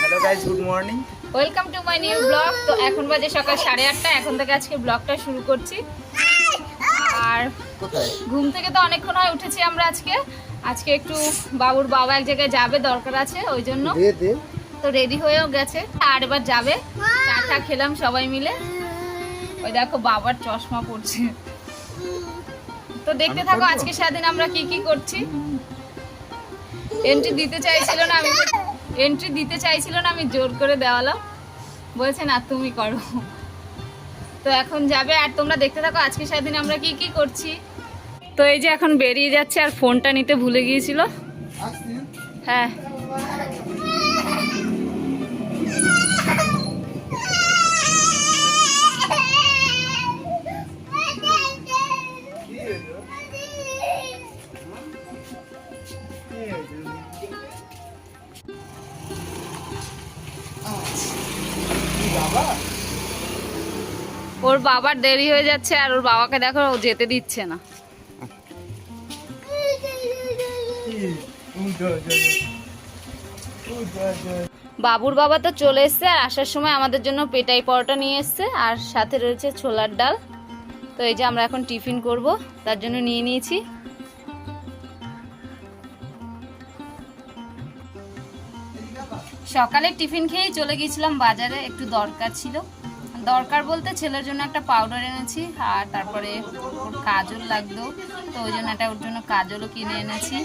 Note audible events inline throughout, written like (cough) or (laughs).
Hello guys good morning welcome to my new blog তো এখন বাজে সকাল সাড়ে আটটা। এখন থেকে আজকে ব্লগটা শুরু করছি। আর ঘুম থেকে তো অনেকক্ষণ হয় উঠেছি আমরা আজকে। আজকে একটু বাবুর বাবা এক জায়গায় যাবে দরকার আছে ওই জন্য। তো রেডি হয়েও গেছে। আর এবার যাবে। চাটা খেলাম সবাই মিলে। ওই দেখো বাবার চশমা পড়ছে। তো দেখতে থাকো আজকে সারাদিন আমরা কি কি করছি। এন্ট্রি দিতে চাইছিল না, আমি এন্ট্রি দিতে চাইছিল না, আমি জোর করে দেওয়ালাম। বলছে, না, তুমি করো। তো এখন যাবে, আর তোমরা দেখতে থাকো, আজকে সারাদিন আমরা কি কি করছি। তো এই যে এখন বেরিয়ে যাচ্ছে, আর ফোনটা নিতে ভুলে গিয়েছিল। হ্যাঁ। ওর বাবার দেরি হয়ে যাচ্ছে আর ওর বাবাকে দেখো ও যেতে দিচ্ছে না। বাবুর বাবা তো চলে এসছে আর আসার সময় আমাদের জন্য পেটাই পরোটা নিয়ে এসছে আর সাথে রয়েছে ছোলার ডাল। তো এই যে আমরা এখন টিফিন করব, তার জন্য নিয়ে নিয়েছি। সকালে টিফিন খেয়েই চলে গিয়েছিলাম বাজারে, একটু দরকার ছিল। দরকার বলতে ছেলের জন্য একটা পাউডার এনেছি আর তারপরে ওর কাজল লাগতো তো ওই জন্য একটা ওর জন্য কাজলও কিনে এনেছি।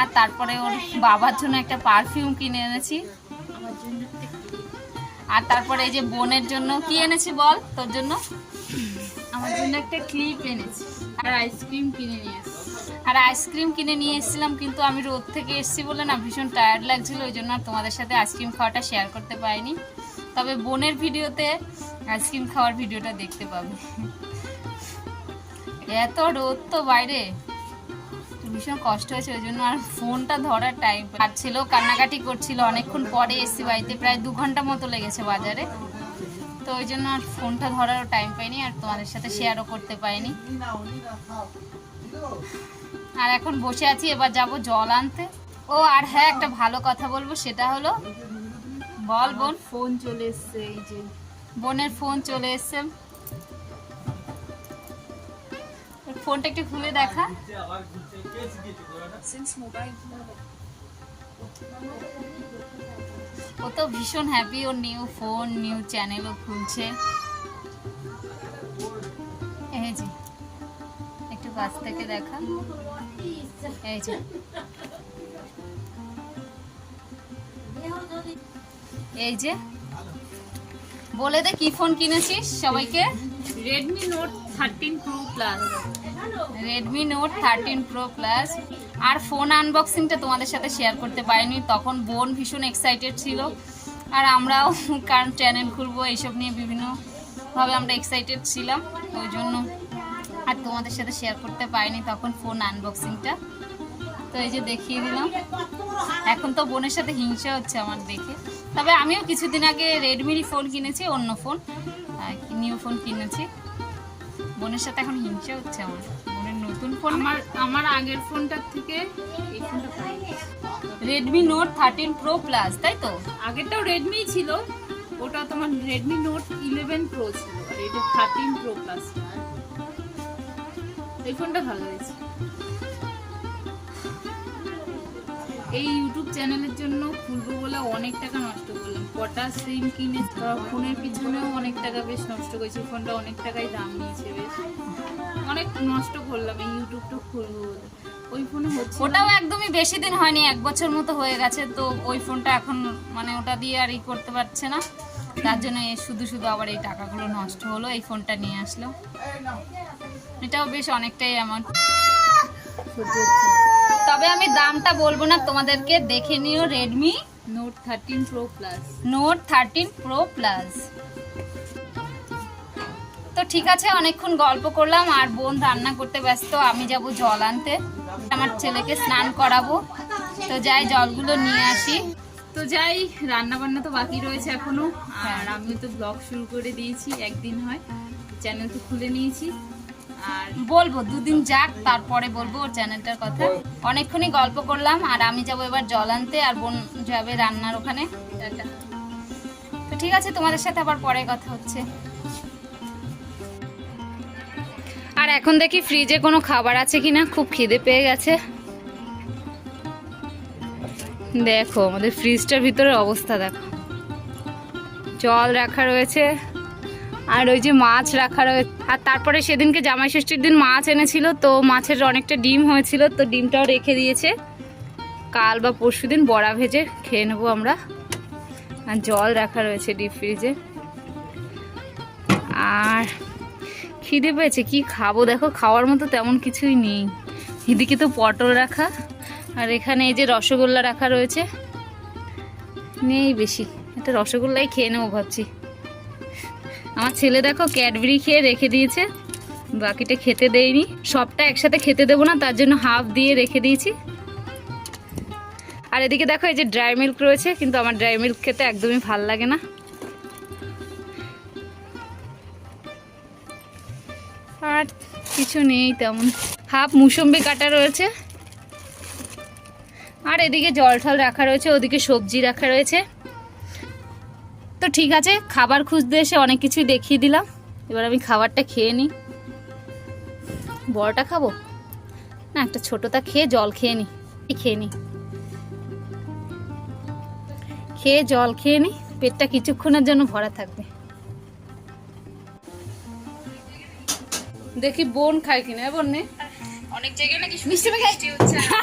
আর তারপরে ওর বাবার জন্য একটা পারফিউম কিনে এনেছি। আর তারপরে এই যে বোনের জন্য কি এনেছি বল তোর জন্য? আমার জন্য একটা ক্লিপ এনেছি আর আইসক্রিম কিনে নিয়ে এসেছি। আর আইসক্রিম কিনে নিয়ে এসেছিলাম কিন্তু আমি রোদ থেকে এসেছি বলে না ভীষণ টায়ার্ড লাগছিল ওই জন্য আর তোমাদের সাথে আইসক্রিম খাওয়াটা শেয়ার করতে পারিনি। তবে বোনের ভিডিওতে আইসক্রিম খাওয়ার ভিডিওটা দেখতে পাবে। এত রোদ তো বাইরে। ভীষণ কষ্ট হয়েছে, ওই জন্য আর ফোনটা ধরার টাইম ছেলেও কান্নাকাটি করছিল, অনেকক্ষণ পরে এসছি বাড়িতে, প্রায় দু ঘণ্টা মতো লেগেছে বাজারে। তো ওই জন্য আর ফোনটা ধরারও টাইম পাইনি, আর তোমাদের সাথে শেয়ারও করতে পাইনি আর এখন বসে আছি, এবার যাব জল আনতে। ও, আর হ্যাঁ একটা ভালো কথা বলব, সেটা হলো বল বোন। ফোন চলে এসছে এই যে। বোনের ফোন চলে এসছে। ফোনটা একটু খুলে দেখা। ও তো ভীষণ হ্যাপি ওর নিউ ফোন নিউ চ্যানেলও খুলছে। এই যে একটু কাছ থেকে দেখা। এই যে। (laughs) এই যে। বলে দে কি ফোন কিনেছিস সবাইকে? Redmi note thirteen pro plus Redmi note thirteen pro plus আর ফোন আনবক্সিংটা তোমাদের সাথে শেয়ার করতে পারিনি তখন বোন ভীষণ এক্সাইটেড ছিল। আর আমরাও কারণ চ্যানেল খুলবো এইসব নিয়ে বিভিন্নভাবে আমরা এক্সাইটেড ছিলাম ওই জন্য আর তোমাদের সাথে শেয়ার করতে পারিনি তখন ফোন আনবক্সিংটা তো এই যে দেখিয়ে দিলাম। এখন তো বোনের সাথে হিংসা হচ্ছে আমার দেখে। তবে আমিও কিছুদিন আগে রেডমিরই ফোন কিনেছি অন্য ফোন নিউ ফোন কিনেছি। বোনের সাথে এখন হিংসা হচ্ছে আমার। বোনের নতুন ফোন আমার আমার আগের ফোনটার থেকে এই ফোনটা Redmi note thirteen pro plus তাই তো? আগেরটাও রেডমি ছিল ওটা তোমার রেডমি নোট ইলেভেন প্রো ছিল আর এটা থার্টিন প্রো প্লাস এই ফোনটা ভালো হয়েছে। এই ইউটিউব চ্যানেলের জন্য খুলবো বলে অনেক টাকা নষ্ট করলাম। কটা সিম কিনে ফোনের পিছনেও অনেক টাকা বেশ নষ্ট করেছি ফোনটা অনেক টাকাই দাম নিয়েছে বেশ। অনেক নষ্ট করলাম এই ইউটিউবটা খুলবো বলে ওই ফোনে হচ্ছে ওটাও একদমই বেশি দিন হয়নি এক বছর মতো হয়ে গেছে তো ওই ফোনটা এখন মানে ওটা দিয়ে আর ই করতে পারছে না। তার জন্য শুধু শুধু আবার এই টাকাগুলো নষ্ট হলো এই ফোনটা নিয়ে আসলো। এটাও বেশ অনেকটাই অ্যামাউন্ট। তবে আমি দামটা বলব না তোমাদেরকে দেখে নিও Redmi note thirteen pro plus note thirteen pro plus তো ঠিক আছে অনেকক্ষণ গল্প করলাম আর বোন রান্না করতে ব্যস্ত আমি যাব জল আনতে। আমার ছেলেকে স্নান করাবো। তো যাই জলগুলো নিয়ে আসি। তো যাই রান্না বান্না তো বাকি রয়েছে এখনও। হ্যাঁ। আর আমি তো ব্লগ শুরু করে দিয়েছি একদিন হয়। চ্যানেল তো খুলে নিয়েছি। বলব দুদিন যাক তারপরে বলব ওর চ্যানেলটার কথা। অনেকক্ষণই গল্প করলাম আর আমি যাব এবার জল আনতে আর বোন যাবে রান্নার ওখানে। তো ঠিক আছে তোমাদের সাথে আবার পরে কথা হচ্ছে। আর এখন দেখি ফ্রিজে কোনো খাবার আছে কিনা খুব খিদে পেয়ে গেছে। দেখো আমাদের ফ্রিজটার ভিতরে অবস্থা দেখো। জল রাখা রয়েছে। আর ওই যে মাছ রাখা রয়েছে আর তারপরে সেদিনকে জামাই ষষ্ঠীর দিন মাছ এনেছিল, তো মাছের অনেকটা ডিম হয়েছিল, তো ডিমটাও রেখে দিয়েছে। কাল বা পরশু দিন বড়া ভেজে খেয়ে নেব আমরা। আর জল রাখা রয়েছে ডিপ ফ্রিজে। আর খিদে পেয়েছে, কি খাব? দেখো, খাওয়ার মতো তেমন কিছুই নেই। এদিকে তো পটল রাখা, আর এখানে এই যে রসগোল্লা রাখা রয়েছে। নেই বেশি এটা রসগোল্লাই খেয়ে নেব ভাবছি। আমার ছেলে দেখো ক্যাডবেরি খেয়ে রেখে দিয়েছে। বাকিটা খেতে দেয়নি সবটা একসাথে খেতে দেবো না, তার জন্য হাফ দিয়ে রেখে দিয়েছি। আর এদিকে দেখো এই যে ড্রাই মিল্ক রয়েছে, কিন্তু আমার ড্রাই মিল্ক খেতে একদমই ভালো লাগে না। আর কিছু নেই তেমন। হাফ মুসম্বি কাটা রয়েছে। আর এদিকে জল ঠল রাখা রয়েছে, ওদিকে সবজি রাখা রয়েছে। তো ঠিক আছে খাবার খুঁজতে এসে অনেক কিছুই দেখিয়ে দিলাম। এবার আমি খাবারটা খেয়ে নিই। বড়টা খাব? না একটা ছোটটা খেয়ে জল খেয়ে নিই। খেয়ে নিই। খেয়ে জল খেয়ে নিই পেটটা কিছুক্ষণের জন্য ভরা থাকবে। দেখি বোন খায় কিনা বোন নে। অনেক জায়গায় নাকি মিষ্টি মিষ্টি হচ্ছে। (laughs)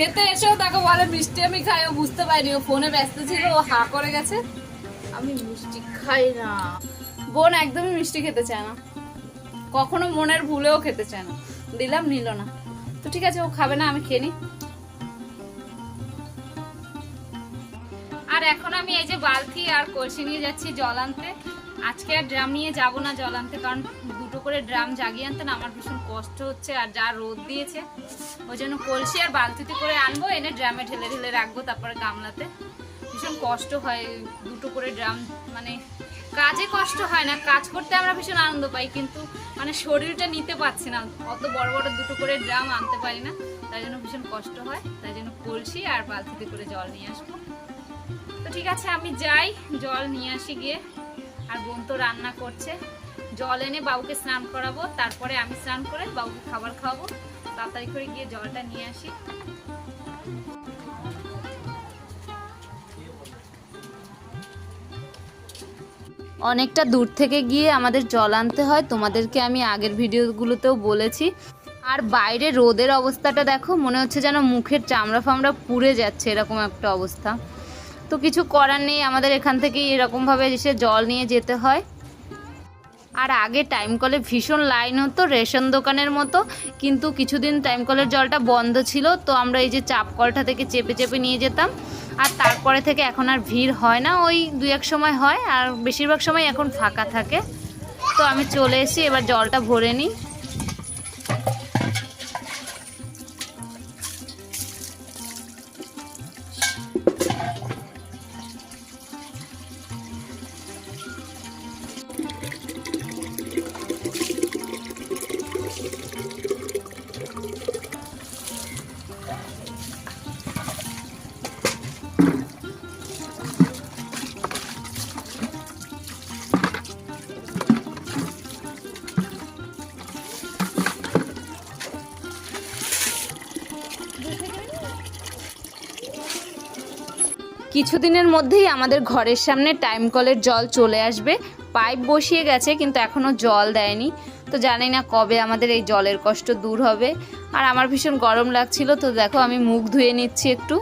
খেতে এসেও তাকে বলে মিষ্টি আমি খাই, ও বুঝতে পারিনি, ও ফোনে ব্যস্ত ছিল, ও হা করে গেছে। আমি মিষ্টি খাই না। বোন একদমই মিষ্টি খেতে চায় না। কখনো মনের ভুলেও খেতে চায় না। দিলাম, নিল না। তো ঠিক আছে, ও খাবে না, আমি খেয়ে আর এখন আমি এই যে বালতি আর কলসি নিয়ে যাচ্ছি জল আনতে। আজকে আর ড্রাম নিয়ে যাব না জল আনতে, কারণ করে ড্রাম জাগিয়ে আনতে না, আমার ভীষণ কষ্ট হচ্ছে আর যা রোদ দিয়েছে, ওই জন্য কলসি আর বালতিতে করে আনব, এনে ড্রামে ঢেলে ঢেলে রাখব তারপরে গামলাতে। ভীষণ কষ্ট হয় দুটো করে ড্রাম মানে কাজে কষ্ট হয় না, কাজ করতে আমরা ভীষণ আনন্দ পাই, কিন্তু মানে শরীরটা নিতে পারছি না, অত বড় বড় দুটো করে ড্রাম আনতে পারি না, তাই জন্য ভীষণ কষ্ট হয়, তাই জন্য কলসি আর বালতিতে করে জল নিয়ে আসব। তো ঠিক আছে, আমি যাই, জল নিয়ে আসি গিয়ে, আর বোন তো রান্না করছে। জল এনে বাবুকে স্নান করাবো, তারপরে আমি স্নান করে বাবুকে খাবার খাওয়াবো। তাড়াতাড়ি করে গিয়ে জলটা নিয়ে আসি। অনেকটা দূর থেকে গিয়ে আমাদের জল আনতে হয়, তোমাদেরকে আমি আগের ভিডিওগুলোতেও বলেছি। আর বাইরে রোদের অবস্থাটা দেখো, মনে হচ্ছে যেন মুখের চামড়া ফামড়া পুড়ে যাচ্ছে এরকম একটা অবস্থা। তো কিছু করার নেই, আমাদের এখান থেকেই এরকমভাবে এসে জল নিয়ে যেতে হয়। আর আগে টাইম কলে ভীষণ লাইন হতো, রেশন দোকানের মতো, কিন্তু কিছুদিন টাইম কলের জলটা বন্ধ ছিল, তো আমরা এই যে চাপ কলটা থেকে চেপে চেপে নিয়ে যেতাম। আর তারপরে থেকে এখন আর ভিড় হয় না, ওই দু এক সময় হয়, আর বেশিরভাগ সময় এখন ফাঁকা থাকে। তো আমি চলে এসেছি, এবার জলটা ভরে নিই। কিছুদিনের মধ্যেই আমাদের ঘরের সামনে টাইম কলের জল চলে আসবে। পাইপ বসিয়ে গেছে, কিন্তু এখনও জল দেয়নি। তো জানি না কবে আমাদের এই জলের কষ্ট দূর হবে। আর আমার ভীষণ গরম লাগছিল, তো দেখো আমি মুখ ধুয়ে নিচ্ছি একটু।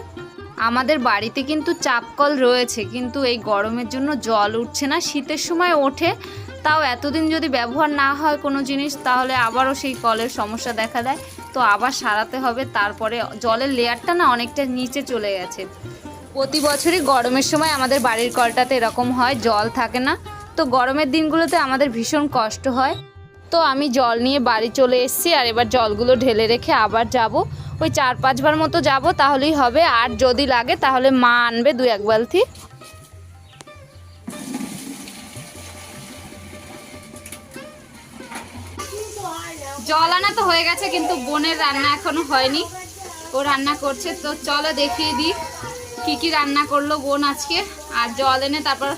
আমাদের বাড়িতে কিন্তু চাপ কল রয়েছে, কিন্তু এই গরমের জন্য জল উঠছে না। শীতের সময় ওঠে, তাও এতদিন যদি ব্যবহার না হয় কোনো জিনিস, তাহলে আবারও সেই কলের সমস্যা দেখা দেয়। তো আবার সারাতে হবে, তারপরে জলের লেয়ারটা না অনেকটা নিচে চলে গেছে। প্রতি বছরই গরমের সময় আমাদের বাড়ির কলটাতে এরকম হয়, জল থাকে না। তো গরমের দিনগুলোতে আমাদের ভীষণ কষ্ট হয়। তো আমি জল নিয়ে বাড়ি চলে এসেছি আর এবার জলগুলো ঢেলে রেখে আবার যাব। ওই চার পাঁচবার মতো যাব, তাহলেই হবে। আর যদি লাগে, তাহলে মা আনবে দু এক বালতি। জল আনা তো হয়ে গেছে, কিন্তু বোনের রান্না এখনও হয়নি। ও রান্না করছে, তো চলো দেখিয়ে দিই। কি কি রান্না করল বোন আজকে? আর জল এনে তারপর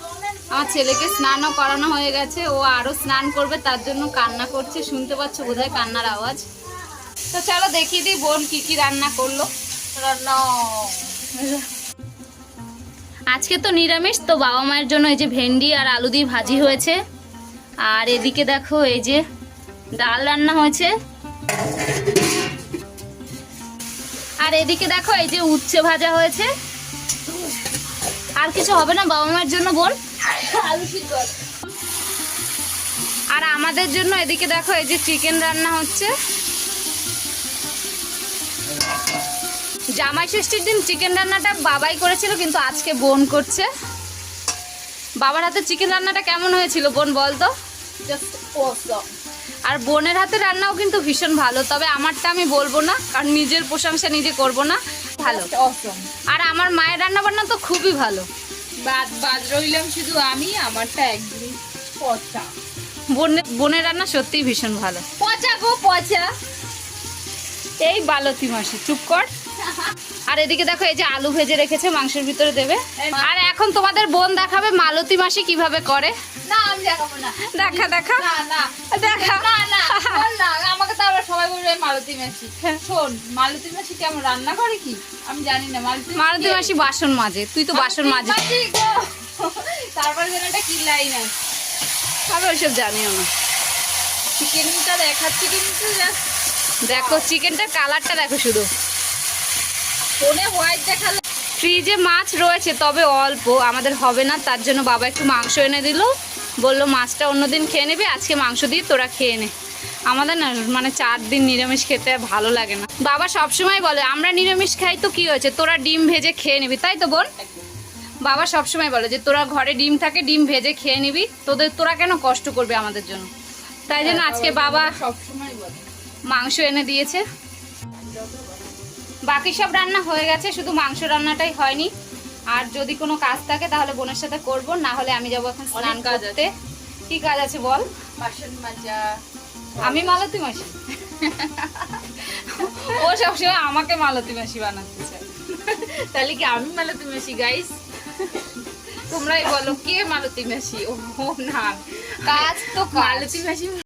আমার ছেলেকে স্নানও করানো হয়ে গেছে। ও আরও স্নান করবে তার জন্য কান্না করছে। শুনতে পাচ্ছ বোধহয় কান্নার আওয়াজ। তো চলো দেখিয়ে দিই বোন কি কি রান্না করল। রান্না। আজকে তো নিরামিষ তো বাবা মায়ের জন্য এই যে ভেন্ডি আর আলু দিয়ে ভাজি হয়েছে। আর এদিকে দেখো এই যে ডাল রান্না হয়েছে। আর এদিকে দেখো এই যে উচ্ছে ভাজা হয়েছে। আর কিছু হবে না বাবা মায়ের জন্য বোন আর আমাদের জন্য এদিকে দেখো এই যে চিকেন রান্না হচ্ছে। জামাই ষষ্ঠীর দিন চিকেন রান্নাটা বাবাই করেছিল কিন্তু আজকে বোন করছে। বাবার হাতে চিকেন রান্নাটা কেমন হয়েছিল বোন বল তো। আর বোনের হাতে রান্নাও কিন্তু ভীষণ ভালো তবে আমারটা আমি বলব না কারণ নিজের প্রশংসা নিজে করব না। ভালো। আর আমার মায়ের রান্না বান্না তো খুবই ভালো। বাদ বাদ রইলাম শুধু আমি আমারটা একদমই পচা। বোনের বোনের রান্না সত্যিই ভীষণ ভালো। পচা গো পচা। এই বালতি মাসে চুপ কর। আর এদিকে দেখো এই যে আলু ভেজে রেখেছে মাংসের ভিতরে দেবে। আর এখন তোমাদের বোন দেখাবে মালতী মাসি কীভাবে করে। না আমি দেখাবো না। দেখা দেখা। না না। দেখা। না না না আমাকে তো আবার সবাই বলবে মালতী মাসি। শোন মালতী মাসি কেমন রান্না করে কি? আমি জানি না মালতী মালতী মাসি বাসন মাজে তুই তো বাসন মাজে তারপরে যেন একটা কি লাইন আছে। আমি ওইসব জানিও না। চিকেনটা দেখাচ্ছি কিন্তু just দেখো চিকেনটার কালারটা দেখো শুধু। ফোনে হোয়াইট দেখালে। ফ্রিজে মাছ রয়েছে তবে অল্প। আমাদের হবে না তার জন্য বাবা একটু মাংস এনে দিল। বলল মাছটা অন্যদিন খেয়ে নেবে আজকে মাংস দিয়ে তোরা খেয়ে নে। আমাদের না মানে চার দিন নিরামিষ খেতে ভালো লাগে না। বাবা সবসময় বলে আমরা নিরামিষ খাই তো কি হয়েছে? তোরা ডিম ভেজে খেয়ে নিবি। তাই তো বোন? বাবা সবসময় বলে যে তোরা ঘরে ডিম থাকে ডিম ভেজে খেয়ে নিবি। তোদের তোরা কেন কষ্ট করবে আমাদের জন্য? তাই জন্য আজকে বাবা সবসময় মাংস এনে দিয়েছে। বাকি সব রান্না হয়ে গেছে শুধু মাংস রান্নাটাই হয়নি। আর যদি কোনো কাজ থাকে তাহলে বোনের সাথে করব না হলে আমি যাব এখন স্নান। করতে। কি কাজ আছে বল? বাসন মাজা। আমি মালতী মাসি। ও সবসময় আমাকে মালতী মাসি বানাতে চায়। তাহলে কি আমি মালতি মাসি গাইস তোমরাই বলো কে মালতি মাসি? ও না। কাজ তো মালতী মাসি